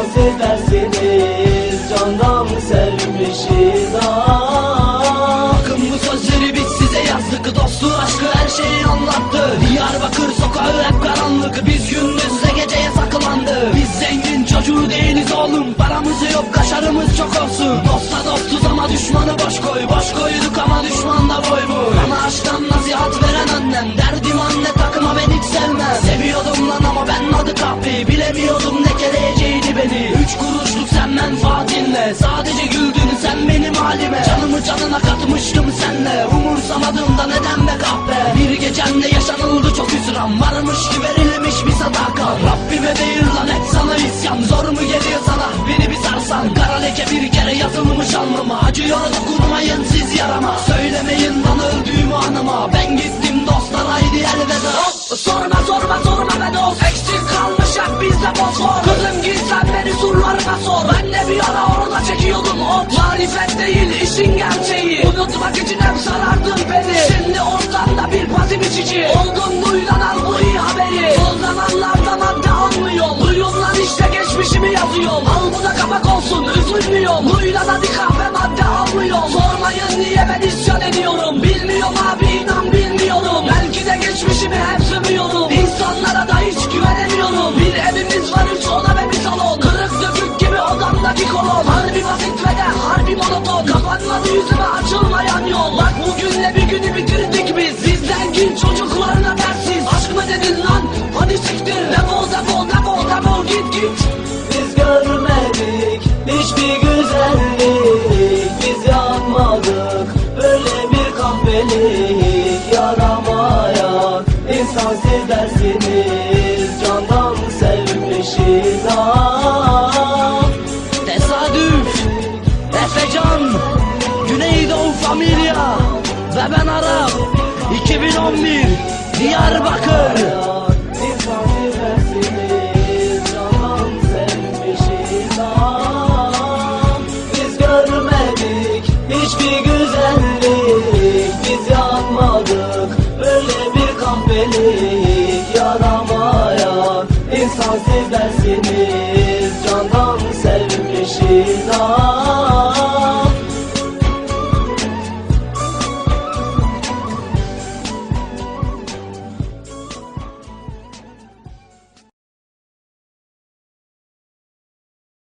İnsan sizlersiniz Candan sevmişiz ah! Bakın bu sözleri biz size yazdık. Dostluğu aşkı her şeyi anlattı. Diyarbakır sokağı hep karanlık. Biz gündüzle geceye saklandı Biz zengin çocuğu değiliz oğlum. Paramız yok kaşarımız çok olsun. Dosta dostuz ama düşmanı boş koy. Boş koyduk ama düşmanla boy boy Bana aşktan nasihat veren annem. Derdim anne takıma ben hiç sevmem. Seviyordum lan ama ben adı kahve Bilemiyordum ne kereyeceğini beni. Üç kuruşluk sen menfaatinle Sadece güldün sen benim halime. Canımı canına katmıştım senle. Umursamadığımda neden be kahpe? Bir gecemde yaşanıldı çok hüsran. Varmış ki verilmiş bir sadakat. Rabbime değil lan hep sana isyan. Zor mu geliyor sana? Beni bir sarsan. Kara leke bir kere yazılmış alnıma Acıyor dokunmayın siz yarama. Söylemeyin bana öldüğümü anıma Ben gittim dostlar haydi elveda. Sorma sorma sorma be dost. Eksik kalmış hep bizde fosfor orada çekiyordum ot Marifet değil işin gerçeği. Unutmak için hep sarardın beni. Şimdi ortamda bir pasif içici Oldum duyulan al bu iyi haberi. Son zamanlarda madde almıyorum. Duyun lan işte geçmişimi yazıyorum. Al bu da kapak olsun üzülmüyorum. Duyulan hadi kahve madde almıyorum. Sormayın niye ben isyan ediyorum. Bilmiyorum abi inan bilmiyorum. Belki de geçmişimi hep kahvelik Yaramaya. İnsan sizlersiniz Candan sevmişiz. Ah. Tesadüf Efecan Güneydoğu Familya Ve ben Arap 2011 Diyarbakır. İnsan sizlersiniz Candan sevmişiz. Ah insan sever